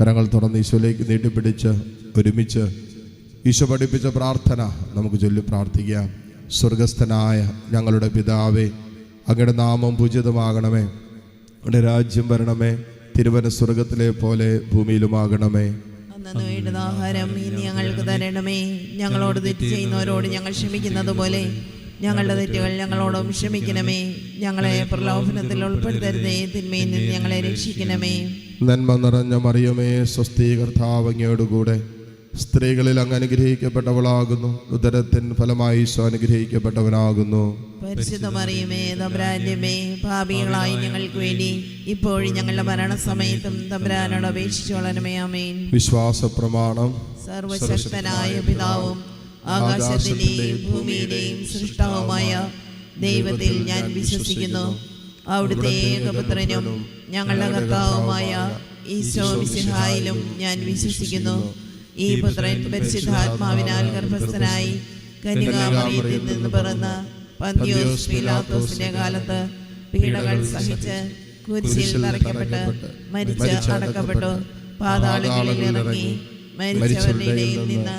കരങ്ങൾ തുറന്ന് ഈശോയിലേക്ക് നീട്ടിപ്പിടിച്ച് ഒരുമിച്ച് ഈശോ പഠിപ്പിച്ച പ്രാർത്ഥന നമുക്ക് ചൊല്ലി പ്രാർത്ഥിക്കാം. സ്വർഗസ്ഥനായ ഞങ്ങളുടെ പിതാവേ അങ്ങയുടെ നാമം പൂജിതമാകണമേ. അങ്ങയുടെ രാജ്യം വരണമേ. തിരുവന സ്വർഗത്തിലെ പോലെ ഭൂമിയിലുമാകണമേ. ഞങ്ങൾക്ക് തരണമേ. ഞങ്ങളോട് തെറ്റ് ചെയ്യുന്നവരോട് ഞങ്ങൾ ക്ഷമിക്കുന്നത് പോലെ ഞങ്ങളുടെ തെറ്റുകൾ ഞങ്ങളോടും ക്ഷമിക്കണമേ. ഞങ്ങളെ പ്രലോഭനത്തിൽ ഉൾപ്പെടുത്തരുതേ. തിന്മയിൽ നിന്ന് ഞങ്ങളെ രക്ഷിക്കണമേ. നന്മ നിറഞ്ഞ മറിയമേ സ്വസ്തി കർത്താവ് അങ്ങയോടുകൂടെ. സ്ത്രീകളിൽ അങ്ങ് അനുഗ്രഹിക്കപ്പെട്ടവളാകുന്നു. ഉദരത്തിൻ ഫലമായി ഈശോ അനുഗ്രഹിക്കപ്പെട്ടവനാകുന്നു. തമ്പുരാന്റെമേ ഭാവികളായി ഞങ്ങൾക്ക് വേണ്ടി ഇപ്പോഴും ഞങ്ങളുടെ മരണസമയത്തും തമ്പുരാനോട് അപേക്ഷിച്ചോളണമേ. അമേൻ വിശ്വാസ പ്രമാണം സർവശക്തനായ പിതാവും ആകാശത്തിന്റെയും ഭൂമിയുടെയും സൃഷ്ടാവുമായ ദൈവത്തിൽ ഞാൻ വിശ്വസിക്കുന്നു. അവിടുത്തെ ഏകപുത്രനും ഞങ്ങളുടെ കർത്താവുമായ ഈശോ ഞാൻ വിശ്വസിക്കുന്നു. ഈ പുത്രൻ പരിശുദ്ധാത്മാവിനാൽ ഗർഭസ്ഥനായി കന്യകാമറിയത്തിൽ നിന്ന് പിറന്ന പന്തിയോസ് പീലാത്തോസിന്റെ കാലത്ത് പീഡകൾ സഹിച്ച് കുരിശിൽ നിറയ്ക്കപ്പെട്ട് മരിച്ച് അടക്കപ്പെട്ടു. പാതാളങ്ങളിൽ ഇറങ്ങി മരിച്ചവരുടെ ഇടയിൽ നിന്ന്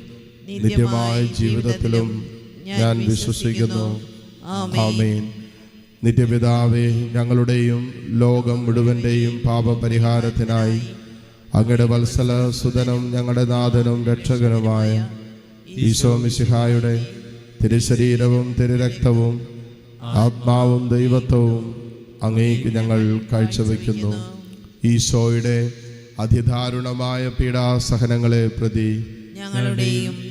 നിത്യമായ ജീവിതത്തിലും ഞാൻ വിശ്വസിക്കുന്നു. ആമേൻ. നിത്യപിതാവേ ഞങ്ങളുടെയും ലോകം മുഴുവന്റെയും പാപപരിഹാരത്തിനായി അങ്ങയുടെ വത്സല സുതനും ഞങ്ങളുടെ നാഥനും രക്ഷകനുമായ ഈശോ മിശിഹായുടെ തിരുശരീരവും തിരുരക്തവും ആത്മാവും ദൈവത്വവും അങ്ങേക്ക് ഞങ്ങൾ കാഴ്ചവെക്കുന്നു. ഈശോയുടെ അതിദാരുണമായ പീഡാസഹനങ്ങളെ പ്രതി ഞങ്ങളുടെയും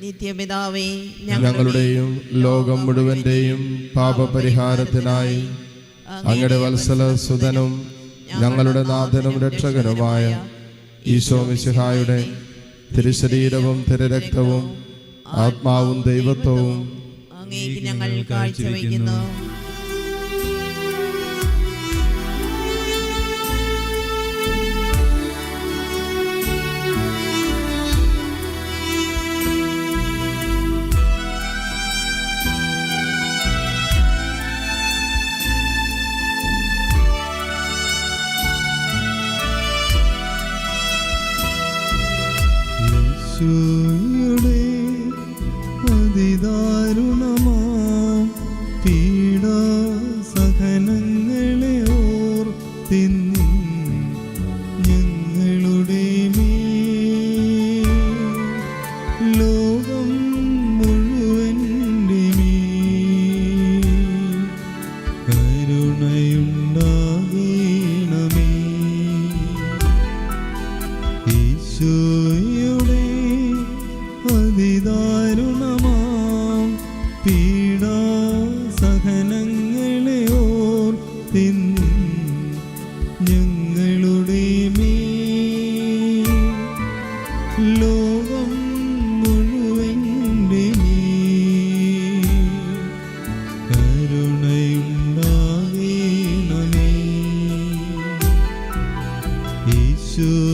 നിത്യപിതാവേ ഞങ്ങളുടെയും ലോകം മുഴുവന്റെയും പാപപരിഹാരത്തിനായി അങ്ങയുടെ വത്സല സുതനും ഞങ്ങളുടെ നാഥനും രക്ഷകനുമായ ഈശോ മിശിഹായുടെ തിരുശരീരവും തിരുരക്തവും ആത്മാവും ദൈവത്വവും ഞങ്ങൾ കാഴ്ചവെക്കുന്നു ഈശോയുടെ അതിദാരുണമാം. പീഡാ ഈശോയുടെ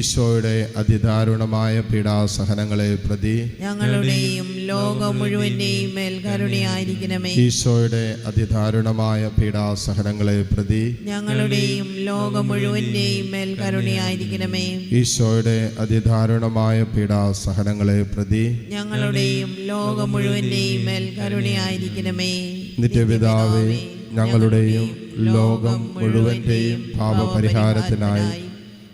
ഈശോയുടെ അതിദാരുണമായ പീഡാസഹനങ്ങളെ പ്രതി ഞങ്ങളുടെയും ലോകം മുഴുവന്റെയും മേൽ കരുണയായിരിക്കണമേ. ഈശോയുടെ അതിദാരുണമായ പീഡാസഹനങ്ങളെ പ്രതി ഞങ്ങളുടെയും ലോകം മുഴുവന്റെയും മേൽ കരുണയായിരിക്കണമേ. ഈശോയുടെ അതിദാരുണമായ പീഡാസഹനങ്ങളെ പ്രതി ഞങ്ങളുടെയും ലോകം മുഴുവന്റെയും മേൽ കരുണയായിരിക്കണമേ. നിത്യപിതാവേ ഞങ്ങളുടെയും ലോകം മുഴുവന്റെയും പാപപരിഹാരത്തിനായി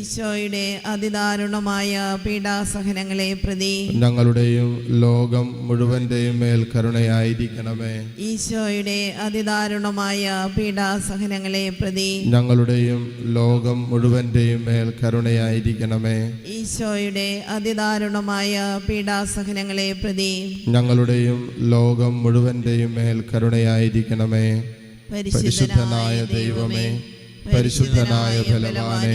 ഈശോയുടെ അതിദാരുണമായ പീഡാസഹനങ്ങളെ പ്രതി ഞങ്ങളുടെയും ലോകം മുഴുവന്റെയും മേൽ കരുണയായിരിക്കണമേ. ഈശോയുടെ അതിദാരുണമായ പീഡാസഹനങ്ങളെ പ്രതി ഞങ്ങളുടെയും ലോകം മുഴുവന്റെയും മേൽ കരുണയായിരിക്കണമേ. ഈശോയുടെ അതിദാരുണമായ പീഡാസഹനങ്ങളെ പ്രതി ഞങ്ങളുടെയും ലോകം മുഴുവന്റെയും മേൽ കരുണയായിരിക്കണമേ. പരിശുദ്ധനായ ദൈവമേ പരിശുദ്ധനായ ബലവാനെ